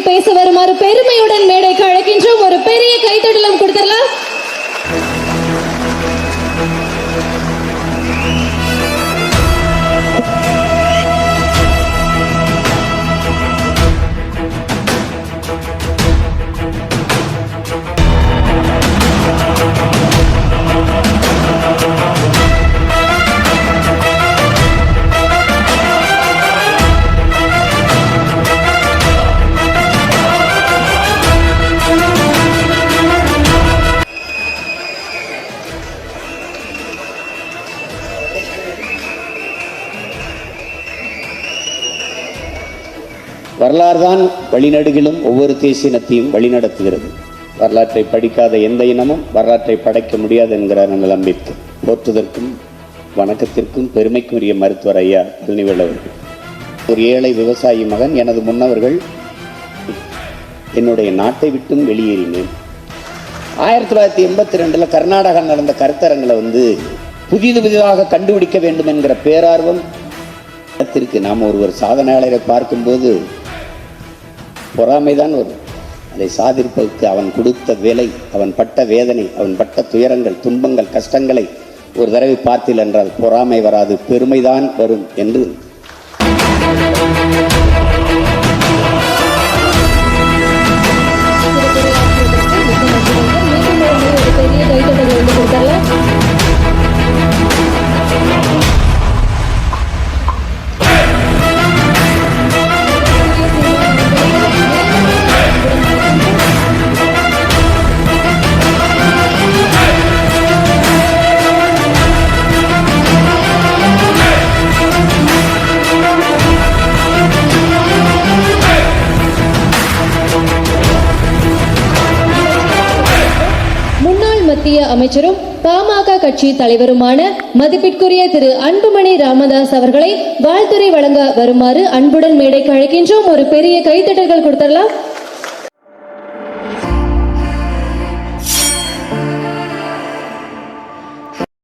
பேச வருமாறு பெருமையுடன் மேடைக்கு அழைக்கின்றோம். ஒரு பெரிய கைத்தட்டலும் கொடுத்து வரலாறு தான் வழிநடுகிலும் ஒவ்வொரு தேசினத்தையும் வழிநடத்துகிறது. வரலாற்றை படிக்காத எந்த இனமும் வரலாற்றை படைக்க முடியாது என்கிறார் அண்ணல் அம்பேத்கர். போற்றுதற்கும் வணக்கத்திற்கும் பெருமைக்குரிய மருத்துவர் ஐயா பழனிவேல் அவர்கள். ஒரு ஏழை விவசாயி மகன் எனது முன்னவர்கள் என்னுடைய நாட்டை விட்டும் வெளியேறினேன். ஆயிரத்தி தொள்ளாயிரத்தி எண்பத்தி ரெண்டில் கர்நாடகா நடந்த கருத்தரங்களை வந்து புதிது புதிதாக கண்டுபிடிக்க வேண்டும் என்கிற பேரார்வம் இடத்திற்கு நாம் ஒருவர் சாதனையாளரை பார்க்கும்போது பொறாமைதான் வரும் அதை சாதிப்பதற்கு அவன் கொடுத்த விலை அவன் பட்ட வேதனை அவன் பட்ட துயரங்கள் துன்பங்கள் கஷ்டங்களை ஒரு தடவை பார்த்தீர்கள் என்றால் பொறாமை வராது பெருமைதான் வரும் என்று. மத்திய அமைச்சரும் பாமக கட்சி தலைவருமான மதிப்பிற்குரிய திரு அன்புமணி ராமதாஸ் அவர்களை வாழ்த்துறை வழங்க வருமாறு அன்புடன் மேடைக்கு அழைக்கின்றோம் ஒரு பெரிய கைத்தட்டல்கள் கொடுத்துடலாம்.